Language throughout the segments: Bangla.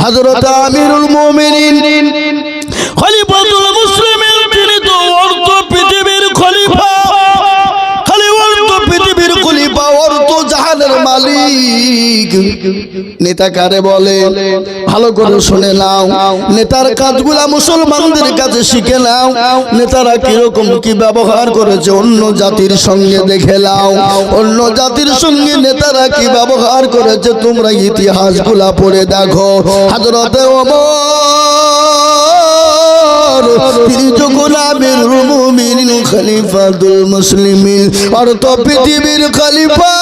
হযরত আমিরুল মুমিনিন মালিক। নেতা কারে বলে, ভালো করে শুনে নাও। নেতার কাজগুলা মুসলমানদের কাছে শিখে নাও। নেতারা কীরকম কি ব্যবহার করেছে, অন্য জাতির সঙ্গে দেখে নাও। অন্য জাতির সঙ্গে নেতারা কি ব্যবহার করেছে, তোমরা ইতিহাসগুলা পড়ে দেখো। হাজরতে তিনি যখন আমিরুল মুমিনিন খলিফাতুল মুসলিমিন অর্থ পৃথিবীর খলিফা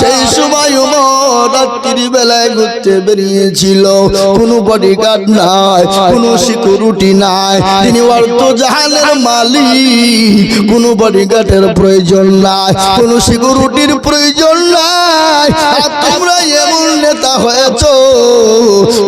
সেই সময় উমর রাত্রি বেলায় ঘুরতে বেরিয়েছিল। কোনো বডিগার্ড নাই, কোনো সিকিউরিটি নাই। তিনি অর্থ জাহানের মালিক। কোনো বডিগার্ডের প্রয়োজন নাই, কোনো সিকিউরিটির প্রয়োজন নাই। তোমরা এমন নেতা হয়েছ,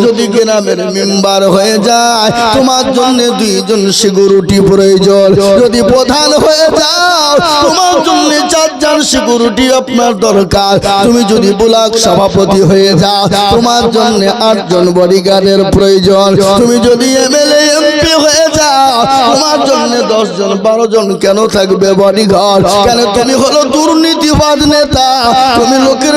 যদি গ্রামের মেম্বার হয়ে যায়, তোমার জন্য দুইজন সিকিউরিটি প্রয়োজন। যদি প্রধান হয়ে যাও, তোমার জন্য চারজন সিকিউরিটি আপনার দরকার। তুমি যদি ব্লক সভাপতি হয়ে যাও। তোমার জন্য আটজন বডিগার্ডের প্রয়োজন। তুমি যদি এমএলএ এমপি হয়ে যাও, তোমার জন্য দশজন বারো জন কেন থাকবে বডিগার্ড কেন তুমি হলো দুর্নীতিবাদ নেতা? তুমি লোকের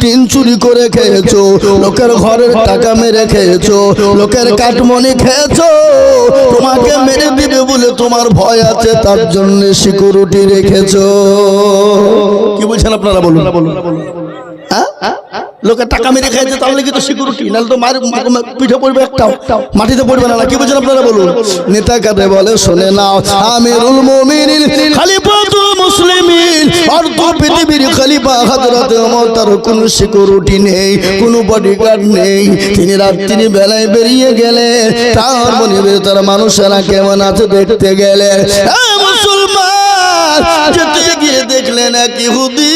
টিন চুরি করে খেয়েছো, লোকের ঘরের টাকা মেরে খেয়েছো, লোকের কাটমনি খেয়েছো। তোমাকে মেরে দিবে বলে তোমার ভয় আছে, তার জন্য সিকিউরিটি রেখেছো। কি বলছেন আপনারা বলুন বলুন? হ্যাঁ? লোকের টাকা মেরে খেয়েছে তাহলে কি তো সিকিউরিটি নাহলে তো মার পিঠে পড়বে একটাও। মাটিতে পড়বে না কি বলছেন আপনারা বলুন? নেতা কাদের বলে শোনে নাও আমিরুল মুমিনিন খলিফাতুল মুসলিমিন অর্ধ পৃথিবীর খলিফা হযরত ওমর তার কোনো সিকিউরিটি নেই কোনো বডিগার্ড নেই। তিনি রাত্রি বেলায় বেরিয়ে গেলে তার মনে তার মানুষেরা কেমন আছে দেখতে গেলে যেতে গিয়ে দেখলেন এক ইহুদি।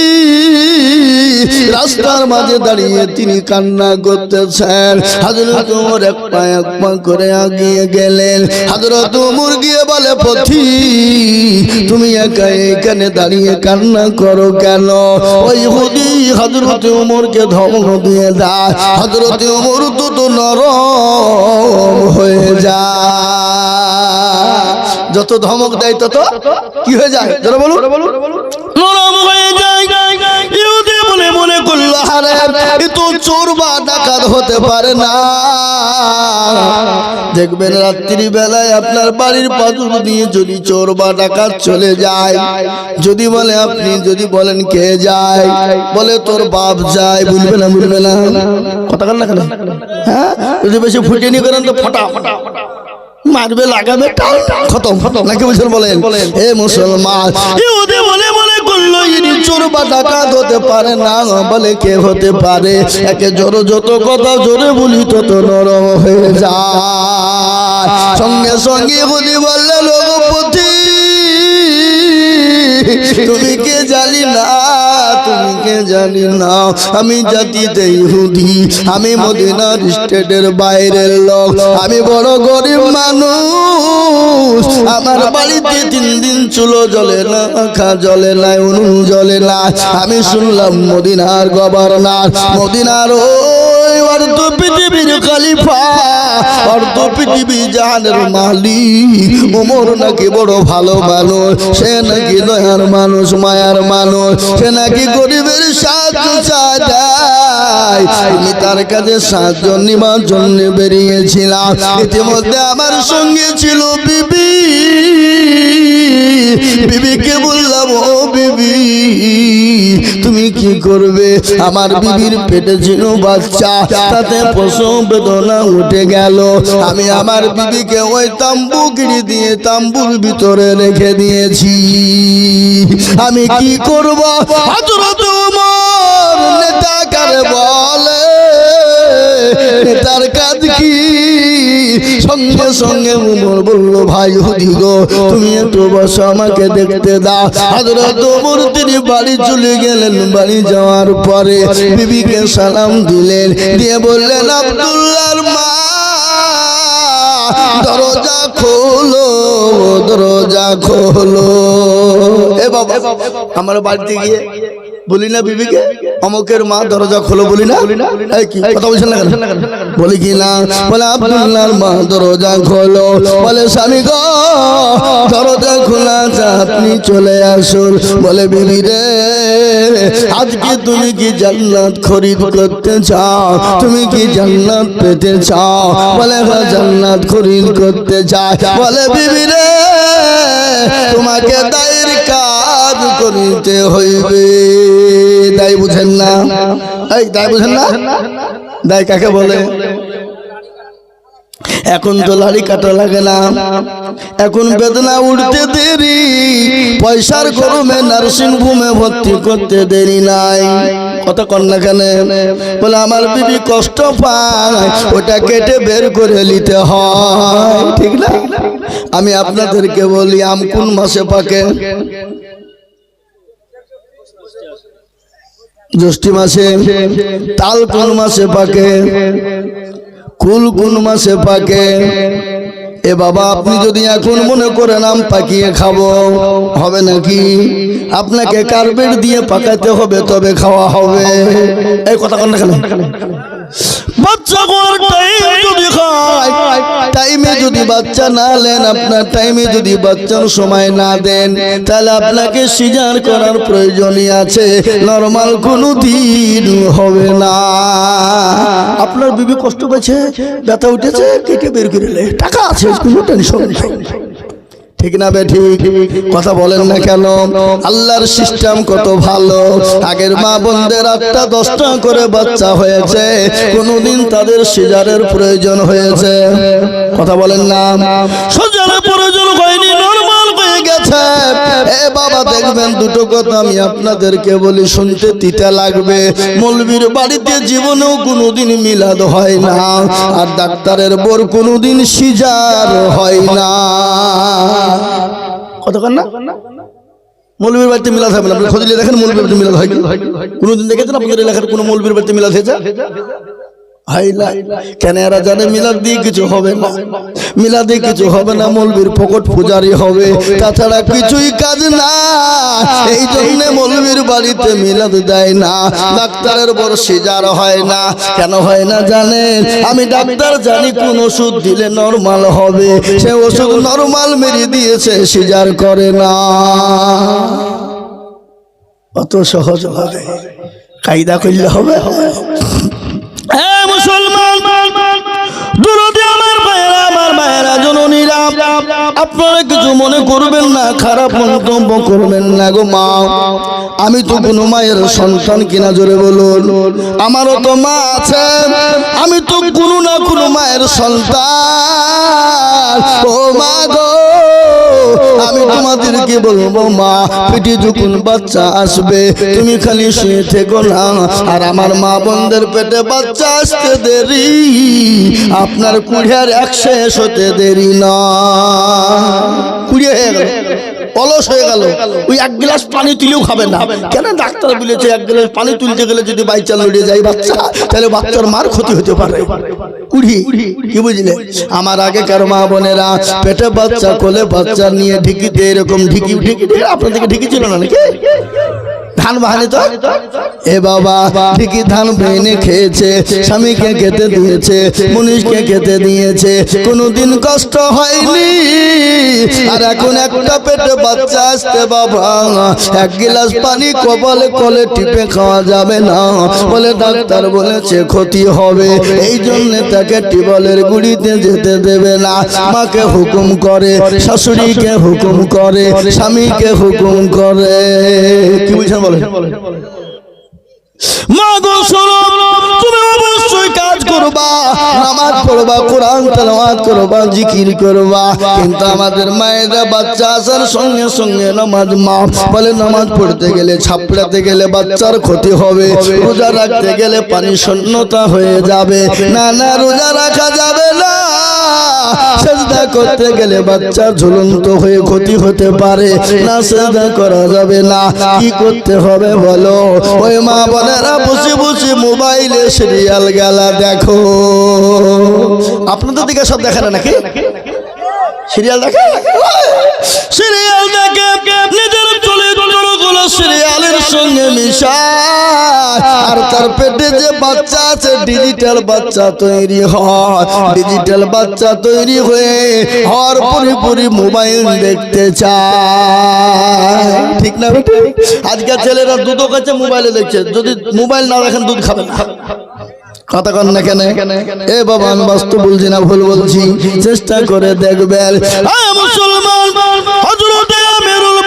রাস্তার মাঝে দাঁড়িয়ে তিনি কান্না করতেছেন। হাজরত উমর এক পা এক পা করে আগিয়ে গেলেন। হাজরত উমর গিয়ে বলে, পথি, তুমি একা এখানে দাঁড়িয়ে কান্না করো কেন? ওই হুদি হজরত উমরকে ধমক দিয়ে দেয় হজরত উমর তো নরম হয়ে যায় যত ধমক দেয় তত কি হয়ে যায়? যারা বলুন। মনে মনে করল হারে এ তো চোর বা ডাকাত হতে পারে না। দেখবেন রাত্রি বেলায় আপনার বাড়ির পাথর দিয়ে যদি চোর বা ডাকাত চলে যায়, যদি বলে, আপনি যদি বলেন কে যায়? বলে, তোর বাপ যায়। বুঝবে না বুঝবে না। কথা কান না কেন? হ্যাঁ? যদি বেশি ফুটিয়ে নিয়ে করেন তো ফটা ফটা মারবে লাগাবে খতম। খতম। নাকি বলছেন বলেন? হে মুসলমান ইহুদি বলে মনে করল ইনি চোর বা ডাকাত হতে পারে না বলে কে হতে পারে? একে জোর যত কথা জোরে বলি তত নরম হয়ে যায়। সঙ্গে সঙ্গে ইহুদি বললে লোকপতি তুমি কে জানি না? কে জানি না। আমি জাতিতে ইহুদি, আমি মদিনার স্টেটের বাইরের লোক। আমি বড় গরিব মানুষ। আমার বাড়িতে তিন দিন চুলো জ্বলে না খা জ্বলে না, উনুন জ্বলে না। আমি শুনলাম মদিনার গভর্নর, মদিনার ওই অর্ধ পৃথিবীর খালিফা অর্ধ পৃথিবী জাহানের মালি ওমর নাকি বড় ভালো মানুষ, সে নাকি দয়ার মানুষ, মায়ার মানুষ, সে নাকি গরিবের সাহায্য চায় আমি তার কাছে সাহায্য নিবার জন্য বেরিয়েছিলাম। ইতিমধ্যে আমার সঙ্গে ছিল বিবি। বিবিকে বললাম, ও বিবি, তুমি কি করবে? আমার বিবির পেটে ছিল বাচ্চা। তাতে প্রসব বেদনা উঠে গেল। আমি আমার বিবিকে ওই তাম্বু গিরি দিয়ে তাম্বুর ভিতরে রেখে দিয়েছি। আমি কি করব? হযরত ওমর, নেতা কারে বলে নেতার কাজ কি? সঙ্গে সঙ্গে উমর বলল ভাই হুদি গো তুমি একটু বসো আমাকে দেখতে দাও। হযরত ওমর তিনি বাড়ি চলে গেলেন। বাড়ি যাওয়ার পরে বিবিকে সালাম দিলেন। দিয়ে বললেন আব্দুল্লাহর মা দরজা খোলো দরজা খোলো। এ বাবা আমার বাড়িতে গিয়ে বলি না বিবিকে? অমকের মা দরজা খোলো বলি না? কি? কথা বলছেন না বলি কি না? বলে আব্দুল্লাহর মা দরজা খোলো। বলে স্বামী গো দরজা খোলা আপনি চলে আসুন। বলে বিবি রে আজকে তুমি কি জান্নাত খরিদ করতে চাও? তুমি কি জান্নাত পেতে চাও? বলে হ্যাঁ জান্নাত খরিদ করতে চাই। বলে, বিবি রে, তোমাকে দায়ের কাজ করিতে হইবে। দায় বুঝেন না? এই, দায় বুঝেন না? দায় কাকে বলে? এখন তো লাড়ি কাটা লাগে না। এখন বেদনা উঠতে দেরি, পয়সার গরমে নার্সিং হোমে ভর্তি করতে দেরি নাই। কত কন্যা কেন? বলে আমার বিবি কষ্ট পায়, ওটা কেটে বের করে নিতে হয়। ঠিক না? আমি আপনাদেরকে বলি, আম কোন মাসে পাকে? জ্যৈষ্ঠী মাসে। তাল কোন মাসে পাকে? কুল কোন মাসে পাকে? এ বাবা আপনি যদি এখন মনে করেন আম পাকিয়ে খাব হবে নাকি? আপনাকে কার্পেট দিয়ে পাকাতে হবে তবে খাওয়া হবে। এই কথা কন বাচ্চা টাইমে যদি বাচ্চা না নেন আপনার টাইমে যদি বাচ্চার সময় না দেন তাহলে আপনাকে সিজার করার প্রয়োজনই আছে। নর্মাল কোনো দিন হবে না। আপনার বিবি কষ্ট পেয়েছে ব্যথা উঠেছে কেটে বের করে। টাকা আছে কোনো টেনশন নেই। ঠিক না বে ঠিক? কথা বলেন না কেন? আল্লাহর সিস্টেম কত ভালো। আগের মা বোনদের আটটা দশটা করে বাচ্চা হয়েছে। কোনোদিন তাদের সিজারের প্রয়োজন হয়েছে। কথা বলেন না। সিজারের প্রয়োজন হয়নি হয়ে গেছে। এ বাবা, দেখবেন দুটো কথা আমি আপনাদেরকে বলি, শুনতে তিতা লাগবে। মৌলবীর বাড়িতে জীবনেও কোনোদিন মিলাদ হয় না, আর ডাক্তারের বোর কোনোদিন সিজার হয় না। কতক্ষণ না? মৌলবীর বাড়িতে মিলাদ হবে না। আপনি দেখেন মৌলবীর বাড়িতে মিলাদ হয়? কোনোদিন দেখেছেন আপনাদের এলাকার কোনো মৌলবীর বাড়িতে মিলাদ হয়েছে? কেন এরা জানে কিছু হবে না? কিছু হবে না, মৌলবীর পূজারি হবে। তাছাড়া কিছুই কাজ না। এই মৌলবীর বাড়িতে মিলাদ দেয় না। ডাক্তারের বড় সিজার হয় না। কেন হয় না জানেন? আমি ডাক্তার জানি কোন ওষুধ দিলে নর্মাল হবে। সে ওষুধ নর্মাল মেরে দিয়েছে, সিজার করে না। অত সহজ হবে। কায়দা করলে হবে। হ্যাঁ। আপনারা কিছু মনে করবেন না, খারাপ মন্তব্য করবেন না গো মা। আমি তো কোনো মায়ের সন্তান কিনা, জোরে বলুন। আমারও তো মা আছে, আমি তো কোনো না কোনো মায়ের সন্তান। ও মা গো। আমি তোমাদেরকে বলব মা পেটে যখন বাচ্চা আসবে, তুমি খালি শুয়ে থেকো না। আর আমার মা বন্ধের পেটে বাচ্চা আসতে দেরি, আপনার কুড়িয়ার এক শেষ হতে দেরি না। কুড়িয়ে হয়ে গেল, অলস হয়ে গেল। ওই এক গ্লাস পানি তুলেও খাবে না। কেন ডাক্তার বলেছে এক গ্লাস পানি তুলতে গেলে যদি বাইচাল লড়ে যায়, বাচ্চা, তাহলে বাচ্চার মার ক্ষতি হতে পারে। কুড়ি, কি বুঝলে? আমার আগে কারও মা বোনেরা পেটে বাচ্চা, কোলে বাচ্চা নিয়ে ঢিকিতে এরকম ঢিকি ঢিকি আপনাদেরকে ঢিকি ছিল না নাকি? ধান বাহানি তো? এ বাবা, ঠিকই ধান বেনে খেয়েছে, স্বামীকে খেতে দিয়েছে, মনীষকে খেতে দিয়েছে, কোনোদিন কষ্ট হয়নি। আর এখন একটা পেটে বাচ্চা আসতে বাবা, এক গিলাস পানি কপালে কলে টিপে খাওয়া যাবে না। বলে ডাক্তার বলেছে ক্ষতি হবে, এই জন্য তাকে টিবলের গুড়িতে যেতে দেবে না। মাকে হুকুম করে, শাশুড়িকে হুকুম করে, স্বামীকে হুকুম করে। কি বুঝছেন বলেন। মা গো, শোনো, তুমি অবশ্যই কাজ করবা, নামাজ পড়বা, কোরআন তেলাওয়াত করবা, জিকির করবা। কিন্তু আমাদের মায়েরা বাচ্চা আসার সঙ্গে সঙ্গে নামাজ মা বলে নামাজ পড়তে গেলে, ছাপড়াতে গেলে বাচ্চার ক্ষতি হবে। রোজা রাখতে গেলে পানি শূন্যতা হয়ে যাবে। না না, রোজা রাখা যাবে না। সেজদা করতে গেলে বাচ্চা ঝুলন্ত হয়ে ক্ষতি হতে পারে। না সেজদা করা যাবে না। কি করতে হবে বলো? ওই মা বোনেরা বসে বসে মোবাইলে সিরিয়াল গেলা দেখো। আপনাদের দিকে সব দেখে না নাকি? সিরিয়াল দেখে? সিরিয়াল দেখে নিজের চলে তার পেটে যে বাচ্চা আছে ডিজিটাল বাচ্চা তৈরি হয়। ডিজিটাল বাচ্চা তৈরি হয়ে হর পুরি মোবাইল দেখতে চায়। ঠিক না বেটে? আজকের ছেলেরা দুধও খাচ্ছে মোবাইলে দেখছে। যদি মোবাইল না দেখেন দুধ খাবে না। কথা কন না কেন? এ বাবা, আমি বাস্তব বলছি না, ভুল বলছি। চেষ্টা করে দেখবেন। মুসলমান, হযরতে আমিরুল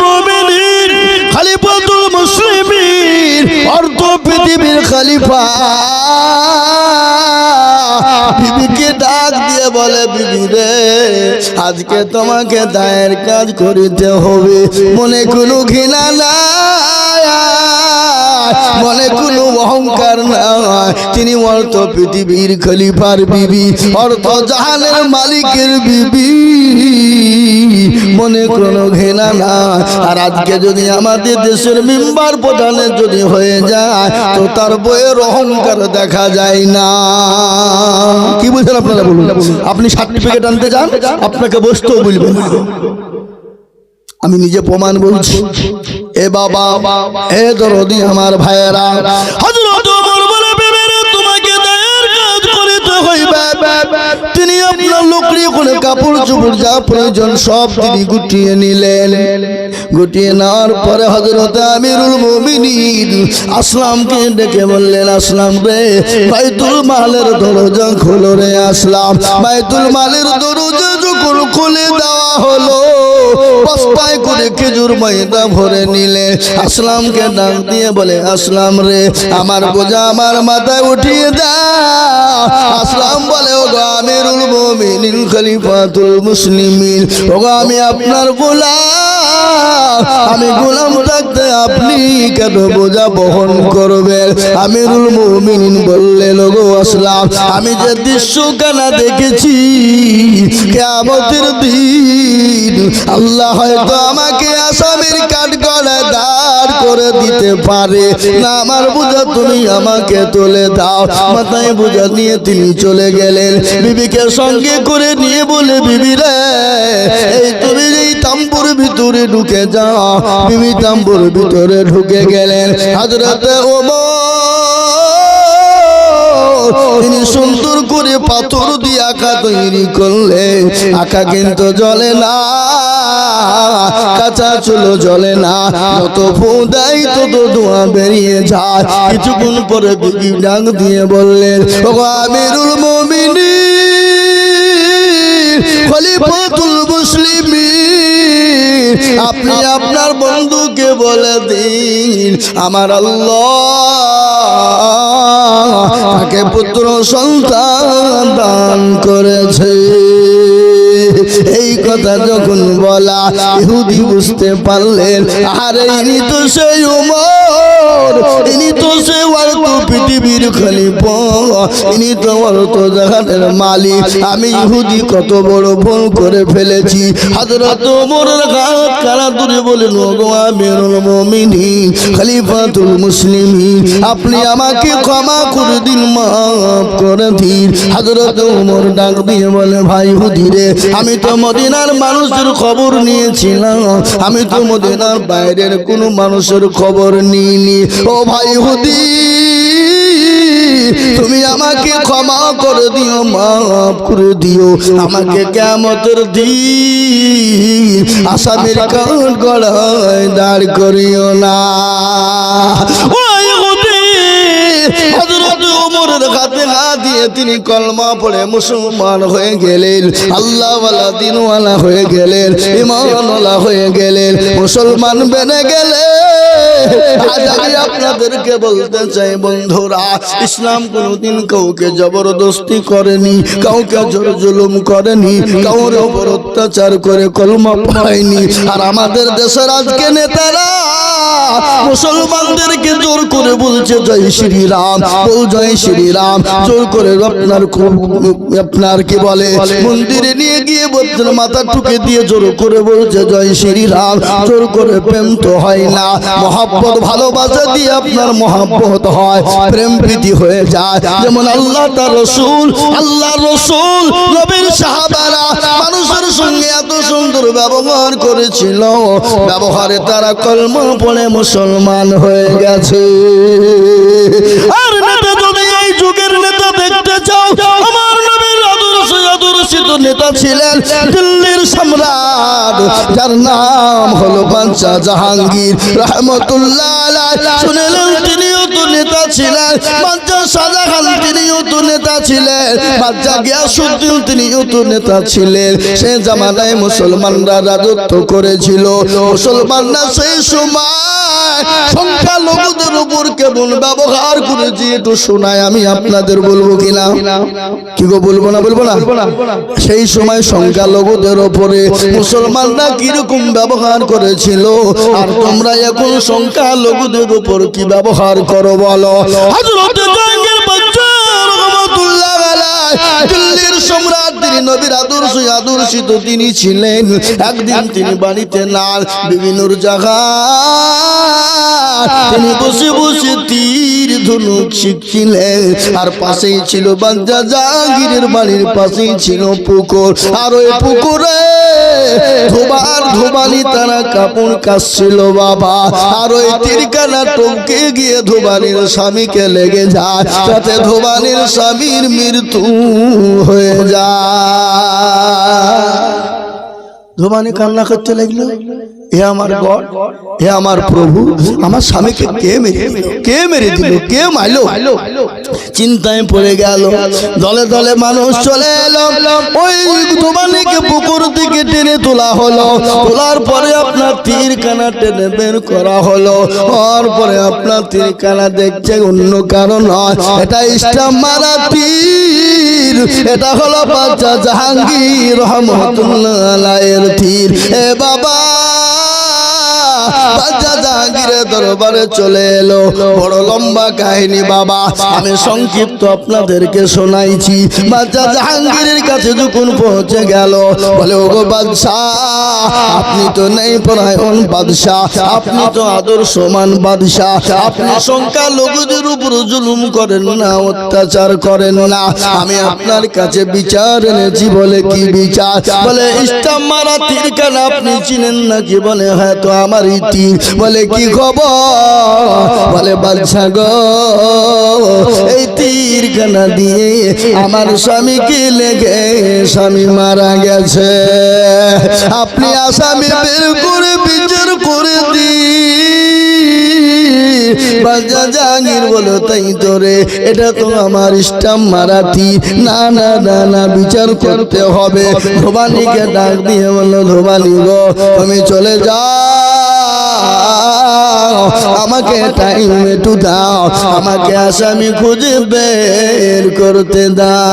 অর্ধ পৃথিবীর খালিফা। বিবিকে ডাক দিয়ে বলে, বিবি রে, আজকে তোমাকে দায়ের কাজ করিতে হবে। মনে কোনো ঘৃণা নাই। মনে কোনো অহংকার নাই। তিনি অর্থ পৃথিবীর খলিফার বিবি, অর্থ জাহানের মালিকের বিবি। মনে কোনো ঘেনা না আর আজকে যদি আমাদের দেশের মেম্বার প্রধানের যদি হয়ে যায়, তো তার বইয়ের অহংকার দেখা যায় না। কি বুঝলেন আপনারা বলুন? আপনি সার্টিফিকেট আনতে যান, আপনাকে বসতেও বলবেন আমি নিজে প্রমাণ বলছি। এ বাবা এ দরদি আমার ভাইয়েরা হযরত করে কাপড় চোপড় যা প্রয়োজন সব তিনি গুটিয়ে নিলেন। গুটিয়ে নেওয়ার পরে হযরত আমিরুল মুমিনিন আসলামকে ডেকে বললেন আসলাম রে বাইতুল মালের দরজা খোলো রে আসলাম। বাইতুল মালের দরজা যখন খুলে দেওয়া হলো বস্তায় করে খেজুর ময়দা ভরে নিলে আসলামকে ডাক দিয়ে বলে আসলাম রে আমার বোঝা আমার মাথায় উঠিয়ে দাও। আসলাম বলে ও গো আমিরুল মুমিনিন খলিফাতুল মুসলিমিন। ও গো আমি আপনার গোলাম। আমি গোলাম থাকতে আপনি কেন বোঝা বহন করবেন? আমিরুল মুমিনিন বললেন ও গো আসলাম। আমি যে দৃশ্য কানা দেখেছি কেমতের দিন আল্লাহ হয়তো আমাকে আসামির কাঠ গলায় দাঁড় করে দিতে পারে। না আমার বোঝা তুমি আমাকে তুলে দাও। মাথায় বোঝা নিয়ে তিনি চলে গেলেন। বিবিকে সঙ্গে করে নিয়ে বলে বিবি রে এই তুমি এই তাম্বুর ভিতরে ঢুকে যাও। বিবি তাম্বুর ভিতরে ঢুকে গেলেন। হাজরাতে ওমর তিনি সুন্দর করে পাথর দিয়ে আঁকা তৈরি করলে, আঁকা কিন্তু জ্বলে না, কাঁচা চুলো জ্বলে না, যত ফু দেয় তত ধোঁয়া বেরিয়ে যায়। কিছুক্ষণ পরে বিবি ডাক দিয়ে বললেন আমিরুল মুমিনিন, খলিফাতুল মুসলিমিন, আপনি আপনার বন্ধুকে বলে দিন, আমার আল্লাহ তাকে পুত্র সন্তান দান করেছে। এই কথা যখন বলা, ইহুদি বুঝতে পারলেন, আরে ইনি তো সেই উমর, ইনি তো সে খালি পৃথিবীর ইনি তো অর্থ জাহানের মালিক। আমি ইহুদি, কত বড় ভুল করে ফেলেছি। হযরত ওমরের গাত কারা দূরে বলেন আমিরুল মুমিনিন, খলিফাতুল আপনি আমাকে ক্ষমা করে দিন, মাফ করে দিন। হযরত ওমর ডাক দিয়ে বলে, ভাই হুদিরে আমি তো মদিনার মানুষের খবর নিয়েছিলাম। আমি তো মদিনার বাইরের কোনো মানুষের খবর নিইনি। ও ভাই হুদি তুমি আমাকে ক্ষমা করে দিও, মাফ করে দিও। আমাকে কেমতের দিন আসামের কান গড়ায় দাঁড় করিও না। দিয়ে তিনি কলমা পড়ে মুসলমান হয়ে গেলেন, আল্লাহওয়ালা দিনওয়ালা হয়ে গেলেন ইমানওয়ালা হয়ে গেলেন, মুসলমান বেনে গেলেন। আপনাদেরকে বলতে চাই, বন্ধুরা, ইসলাম কাউকে জবরদস্তি করেনি, কাউকে জুলুম করেনি, কাউর উপর অত্যাচার করে কলমা পায়নি আর আমাদের দেশের আজকে নেতারা মুসলমানদেরকে জোর করে বলছে, জয় শ্রীরাম বল জয় শ্রীরাম। জোর করে আপনার আপনার কি বলে? মন্দিরে নিয়ে গিয়ে বলছেন মাথা ঠুকে দিয়ে জোর করে বলছে, জয় শ্রীরাম। জোর করে প্রেম তো হয় না। মহাব্বত ভালোবাসা দিয়ে আপনার মহাব্বত হয়। প্রেম প্রীতি হয়ে যায়। যেমন আল্লাহ তার রসুল আল্লাহ রসুল নবীর সাহাবারা মানুষের সঙ্গে এত সুন্দর ব্যবহার করেছিল। ব্যবহারে তারা কলম পড়ে মুসলমান হয়ে গেছে। আর নেতা যদি এই যুগের নেতা দেখতে চাও। আমার আদর্শিত নেতা ছিলেন দিল্লির সম্রাট, যার নাম হলো বাঞ্চা জাহাঙ্গীর রহমতুল্লাহ তিনিও তো নেতা ছিলেন। বাঞ্চা শাহজাহান তিনিও তো নেতা ছিলেন। বাচ্চা গিয়াসুদ্দিন তিনিও তো নেতা ছিলেন। সে জামানায় মুসলমানরা রাজত্ব করেছিল। মুসলমানরা সেই সময় সংখ্যালঘুদের উপর কেমন ব্যবহার করেছি একটু শোনায় আমি আপনাদের বলব কিনা? কি গো বলব না বলব না? সেই সময় সংখ্যালঘুদের ওপরে মুসলমানরা কীরকম ব্যবহার করেছিল? আর তোমরা এখন সংখ্যালঘুদের উপর কি ব্যবহার করো বলো? রহমাতুল্লাহ দিল্লির সম্রাট, তিনি নবীর আদর্শ আদর্শিত তিনি ছিলেন। একদিন তিনি বাড়িতে না বিভিন্ন জায়গা তিনি বসে বসে তীর ধনুক শিখছিলেন আর পাশেই ছিল বাঞ্জা জাহাঙ্গীরের বাড়ির পাশেই ছিল পুকুর। আর ওই পুকুরে ধোবার ধোবালি তারা কাপড় কাশছিল বাবা। আর ওই তীরকানা টপকে গিয়ে ধোবালির স্বামীকে লেগে যায়। তাতে ধোবালির স্বামীর মৃত্যু হয়ে যা। ধোবানি কান্না করতে লাগল। হে আমার গড, হে আমার প্রভু, আমার স্বামীকে কে মেরে কে মেরে দিল? কে মাইলো? চিন্তায় পড়ে গেল। দলে দলে মানুষ চলে এলো। ওই পুকুর থেকে টেনে তোলা হলো। তোলার পরে আপনার তীর কানা টেনে বের করা হলো। হওয়ার পরে আপনার তীর কানা দেখছে অন্য কারণ নয়। এটা ইস্টাম মারা তীর এটা হলো বাচ্চা জাহাঙ্গীর রহমতুল্লাহ তীর এ বাবা! জাহাঙ্গীরের দরবারে চলে এলো। বড় লম্বা কাহিনী বাবা, আমি সংক্ষিপ্ত আপনাদেরকে শোনাইছি। জাহাঙ্গীরের কাছে যখন পৌঁছে গেল, বলে, ওগো বাদশাহ আপনি তো নেই পরায়ণ বাদশাহ আপনি তো আদর্শমান বাদশাহ আপনি সংখ্যা লোকদের উপর জুলুম করেন না, অত্যাচার করেন না। আমি আপনার কাছে বিচার এনেছি বলে কি বিচার? বলে ইস্টাম মারা তীর আপনি চিনেন নাকি? বলে হ্যাঁ তো আমার ইতি বলে কি খবর বলে বাদশা গো এই তীর কানা দিয়ে আমার স্বামীকে লেগে স্বামী মারা গেছে। আপনি আসামি বের করে বিচার করে বাজা জাহাঙ্গীর বলো তাই তোরে এটা তো আমার ইস্টাম মারাতি না না না না বিচার করতে হবে। ধোবানিকে ডাক দিয়ে বলল ধোবানি গো তুমি চলে যাও। আমাকে টাইম একটু দাও, আমাকে আসামি খুঁজে বের করতে দাও।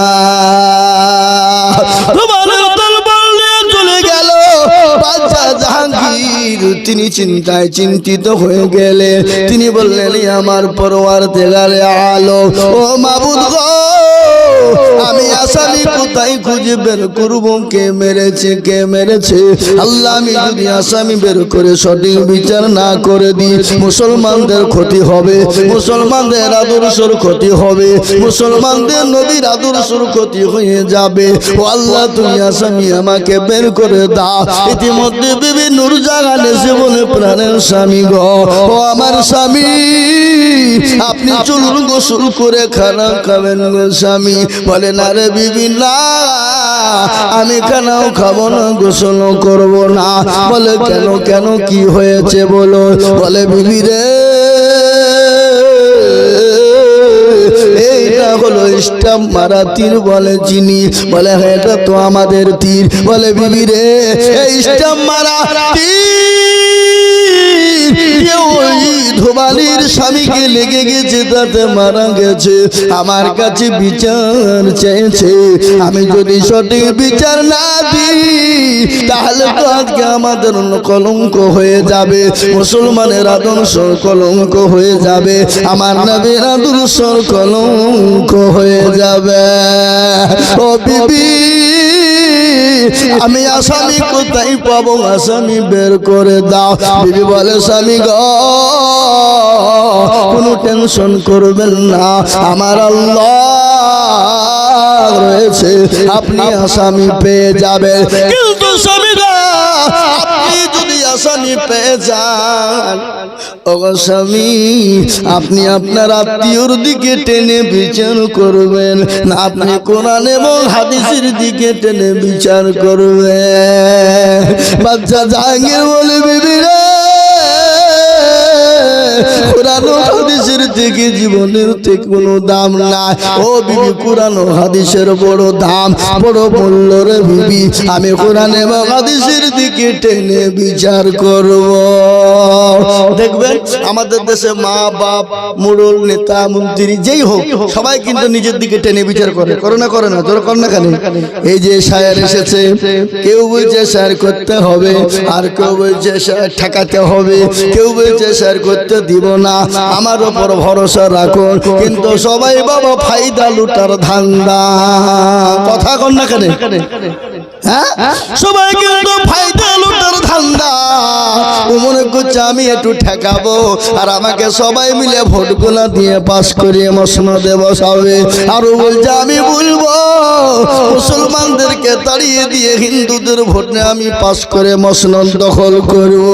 জাহাঙ্গীর, তিনি চিন্তায় চিন্তিত হয়ে গেলে তিনি বললেন আমার পরোয়ার তেগারে আলো। ও মাবুদ গো আমি আসামি কোথায় খুঁজে বের করব? কে মেরেছে কে মেরেছে? আল্লাহ, আমি যদি আসামি বের করে সঠিক বিচার না করে দিই, মুসলমানদের ক্ষতি হবে, মুসলমানদের আদর্শর ক্ষতি হবে, মুসলমানদের নবীর আদর্শর ক্ষতি হয়ে যাবে। ও আল্লাহ, তুমি আসামি আমাকে বের করে দাও। ইতিমধ্যে বিবি নুরজাহান এসে বলে প্রাণের স্বামী গ। ও আমার স্বামী, আপনি চলুন গোসল করে খানা খাবেন গো স্বামী। বলে, না রে বিবি না আমি কেন খাব না গোসল করব না? বলে, কেন কেন, কি হয়েছে বলো? বলে, বিবি রে, এইটা হলো স্টাম্প মারা তীর বলে চিনি। বলে হ্যাঁ এটা তো আমাদের তীর। বলে, বিবি রে, এই স্টাম্প মারা তীর ধোবালির স্বামীকে লেগে গেছে তাতে মারা গেছে। আমার কাছে বিচার চেয়েছে। আমি যদি সঠিক বিচার না দিই তাহলে তো আজকে আমাদের কলঙ্ক হয়ে যাবে। মুসলমানের আদর্শ কলঙ্ক হয়ে যাবে। আমার নবীর আদর্শ কলঙ্ক হয়ে যাবে। ও বিবি আমি আসামি কোথায় পাবো? আসামি বের করে দাও। বিবি বলে স্বামী গ। কোনো টেনশন করবেন না। আমার আল্লাহ রয়েছে। আপনি আসামি পেয়ে যাবেন। কিন্তু আপনি পেয়ে যান স্বামী, আপনি আপনার আত্মীয়র দিকে টেনে বিচার করবেন। না, আপনি কোরআন এবং হাদিসের দিকে টেনে বিচার করবেন। বাচ্চা জাহাঙ্গীর বলে বিবি রে কোরআন হাদিসের থেকে জীবনের থেকে কোনো দাম নাই। ও বিবি, কোরআন হাদিসের বড় দাম, বড় মূল্য রে বিবি। আমি কোরআন এবং হাদিসের দিকে টেনে বিচার করব। দেখবেন আমাদের দেশে মা, বাপ মুরল নেতা, মন্ত্রী, যেই হোক, সবাই কিন্তু নিজের দিকে টেনে বিচার করে। করে না করে না, তোরা কর না কেন? এই যে শায়ের এসেছে, কেউ বলছে শায়ের করতে হবে, আর কেউ বলছে শায়ের ঠেকাতে হবে, কেউ বলছে শায়ের করতে দিব না। আমার ওপর ভরসা রাখুন কিন্তু সবাই বাবা ফায়দা লুটার ধান্দা। কথা কর না কেন? হ্যাঁ? সবাই কিন্তু ফায়দা লুটার ধান্দা। ও মনে করছে আমি একটু ঠেকাবো। আর আমাকে সবাই মিলে ভোটগুলো দিয়ে পাস করিয়ে মসনদে বসাবে। আর ও বলছে, আমি বলব, মুসলমানদেরকে তাড়িয়ে দিয়ে হিন্দুদের ভোটে আমি পাস করে মসনদ দখল করব।